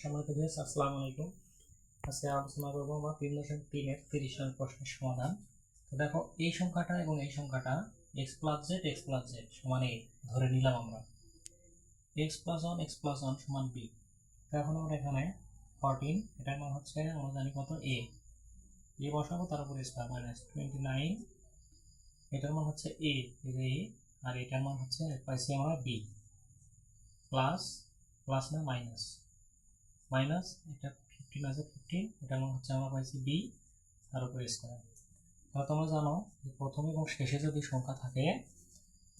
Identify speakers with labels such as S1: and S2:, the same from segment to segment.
S1: সম্মানিত ভিউয়ার্স, আসসালামু আলাইকুম। আজকে আলোচনা করব আমরা তিন দশমিক তিনের তিরিশ নং প্রশ্নের সমাধান। তো দেখো, এই সংখ্যাটা এবং এই সংখ্যাটা x plus z x plus z সমান এ ধরে নিলাম আমরা। X plus one x plus one সমান বি তো এখন আমরা এখানে ফরটিন এটার মান হচ্ছে আমরা জানি কত? এ এ বসাবো তার উপরে স্কোয়ার মাইনাস টোয়েন্টি নাইন এটার মান হচ্ছে এ এ আর এটার মান হচ্ছে পাইছি আমরা বি প্লাস প্লাস না মাইনাস মাইনাস, এটা ফিফটিন আছে ফিফটিন মান হচ্ছে আমরা পাইছি বি তার উপরে স্কোয়ার তাহলে তোমরা জানো যে প্রথম এবং শেষে যদি সংখ্যা থাকে,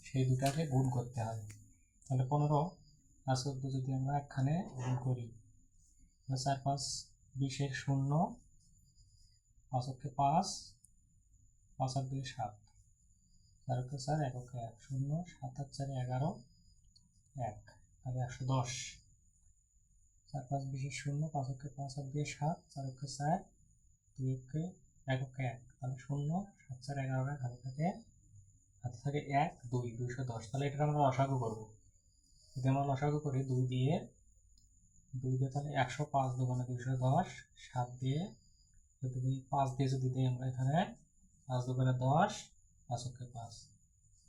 S1: সেই দুটাকে গুণ করতে হয়। তাহলে পনেরো, আর চোদ্দ যদি আমরা একখানে গুণ করি চার পাঁচ বিশের শূন্য, পাঁচ অক্ষে পাঁচ পাঁচ আর দুই সাত। চার অক্ষে চার, এক অক্ষে এক, শূন্য, সাত আর চারে এগারো, এক। তাহলে একশো দশ। চার পাঁচ বিশের শূন্য, পাঁচ অক্ষে পাঁচ আর দিয়ে সাত, চার অক্ষে চার, দুই অক্ষে এক অক্ষে এক। তাহলে শূন্য, সাত, চার, এগারো, এক, হাতে থাকে হাতে থাকে এক, দুই, দুইশো দশ। তাহলে এটা আমরা লসাগু করব। যদি আমরা লসাগু করি দুই দিয়ে দুই দিয়ে তাহলে একশো পাঁচ দোকানে দুইশো দশ, সাত দিয়ে যদি পাঁচ দিয়ে যদি দিই আমরা এখানে পাঁচ দোকানে দশ, পাঁচ অক্ষে পাঁচ।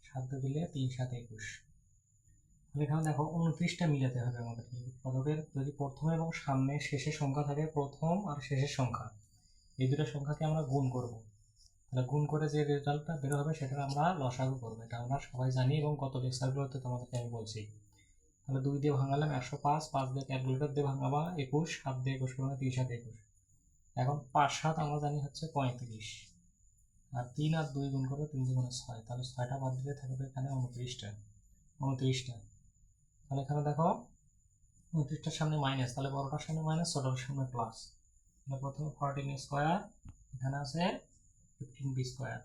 S1: সাত দিয়ে দিলে তিন, সাত, একুশ। এখানে দেখো উনত্রিশটা মিলাতে হবে আমাদেরকে উৎপাদকের যদি প্রথম এবং সামনে শেষের সংখ্যা থাকে প্রথম আর শেষের সংখ্যা, এই দুটো সংখ্যাকে আমরা গুণ করব। তাহলে গুণ করে যে রেজাল্টটা বের হবে সেটা আমরা লসাগু করব, এটা আমরা সবাই জানি এবং কত লেকচারগুলোতে তোমাদেরকে আমি বলছি। তাহলে দুই দিয়ে ভাঙালাম একশো পাঁচ পাঁচ দিয়ে ক্যালকুলেটর দিয়ে ভাঙাবা একুশ, সাত দিয়ে একুশ মানে তিরিশ সাত, একুশ। এখন পাঁচ, সাত আমরা জানি হচ্ছে পঁয়ত্রিশ। আর তিন আর দুই গুণ করব তিন দুগুণে ছয়, তাহলে ছয়টা বাদ দিলে থাকবে এখানে উনত্রিশটা উনত্রিশটা। তাহলে এখানে দেখো উনত্রিশটার সামনে মাইনাস তাহলে বড়টার সামনে মাইনাস ছোটটার সামনে প্লাস তাহলে প্রথমে ফোরটিন স্কোয়ার এখানে আছে ফিফটিন বি স্কোয়ার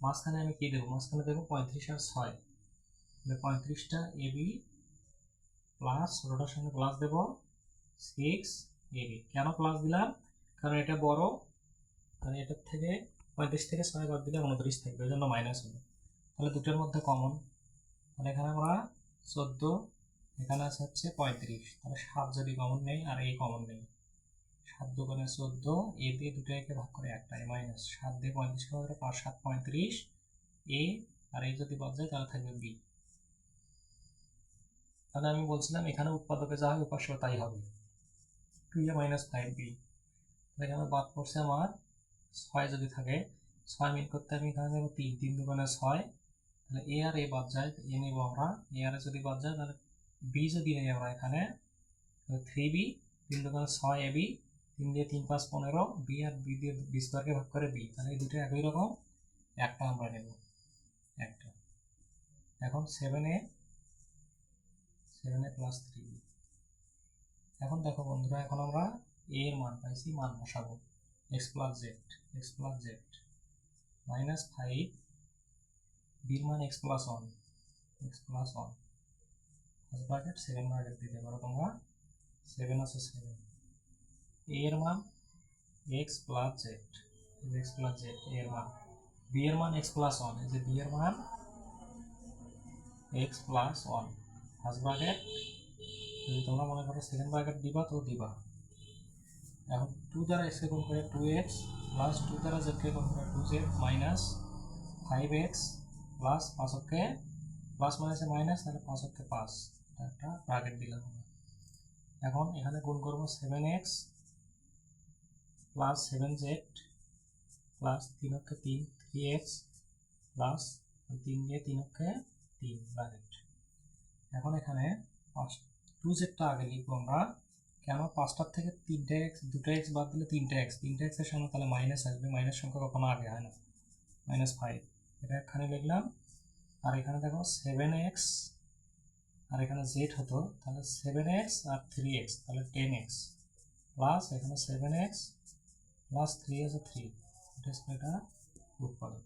S1: মাঝখানে আমি কী দেবো? মাঝখানে দেবো পঁয়ত্রিশ আর ছয়। তাহলে পঁয়ত্রিশটা বি প্লাস ছোটোটার সামনে প্লাস দেবো সিক্স এ বি কেন প্লাস দিলাম? কারণ এটা বড়। তাহলে এটার থেকে পঁয়ত্রিশ থেকে ছয় বাদ দিলে উনত্রিশ থাকবে ওই জন্য মাইনাস হবে। তাহলে দুটোর মধ্যে কমন তাহলে এখানে আমরা চোদ্দ, এখানে আছে হচ্ছে পঁয়ত্রিশ। তাহলে সাত যদি কমন নেই, আর এই কমন নেই। সাত দোকানে চোদ্দ, এ দিয়ে দুটো একে ভাগ করে একটাই মাইনাস সাত দিয়ে পঁয়ত্রিশ করে পাঁচ, সাত, পঁয়ত্রিশ। এ, আর এই যদি বাদ যায় তাহলে থাকবে বি। তাহলে আমি বলছিলাম এখানে উৎপাদকে যা হয় উপাস্য তাই হবে। Two a minus five b তাহলে এখানে বাদ পড়ছে আমার ছয় যদি থাকে, ছয় মিন করতে আমি এখানে তিন তিন দোকানে ছয়। তাহলে এ আর এ বাদ যায় এ নেব আমরা। এ আর এ যদি বাদ যায়, তাহলে বি যদি নেই আমরা এখানে থ্রি বি তিন দোকানে ছয় এ বি তিন দিয়ে তিন পাঁচ পনেরো বি আর বি দিয়ে বি স্কোয়ারকে ভাগ করে বি তাহলে এই দুটো একই রকম, একটা আমরা নেব, একটা। এখন seven a seven a plus three b এখন দেখো বন্ধুরা, এখন আমরা এ এর মান পাইছি, মান বসাবো। X plus z x plus z minus five বির মান x plus one x plus one first bracket second bracket দিতে পারো তোমরা। সেভেন আছে সেভেন এর মান x plus z x plus z এর মান। বি এর মান এক্স প্লাস ওয়ান এই যে বি এর মান x plus one first bracket যদি তোমরা মনে করো সেকেন্ড ব্র্যাকেট দিবা, তো দিবা। এখন টু দ্বারা এক্সকে গুণ করে টু এক্স প্লাস টু দ্বারা জেডকে গুণ করে two z minus five x plus পাঁচ অক্ষে প্লাস মাইনাসে মাইনাস তাহলে পাঁচ অক্ষে পাঁচ একটা ব্র্যাকেট দিলাম এখন এখানে গুণ করব seven x plus seven z plus তিন অক্ষে তিন থ্রি এক্স প্লাস তিন দিয়ে তিন অক্ষে তিন ব্র্যাকেট এখন এখানে পাঁচ টু জেডটা আগে লিখব আমরা কেন পাঁচটার থেকে তিনটে এক্স দুটো এক্স বাদ দিলে তিনটে এক্স তিনটে এক্সের সামনে তাহলে মাইনাস আসবে মাইনাস সংখ্যা কখনো আগে, হয় না? মাইনাস ফাইভ এটা এখানে লিখলাম। আর এখানে দেখো সেভেন এক্স আর এখানে জেড হতো, তাহলে সেভেন এক্স আর থ্রি এক্স তাহলে টেন এক্স প্লাস এখানে সেভেন এক্স প্লাস থ্রি আছে থ্রি এটা উৎপাদক।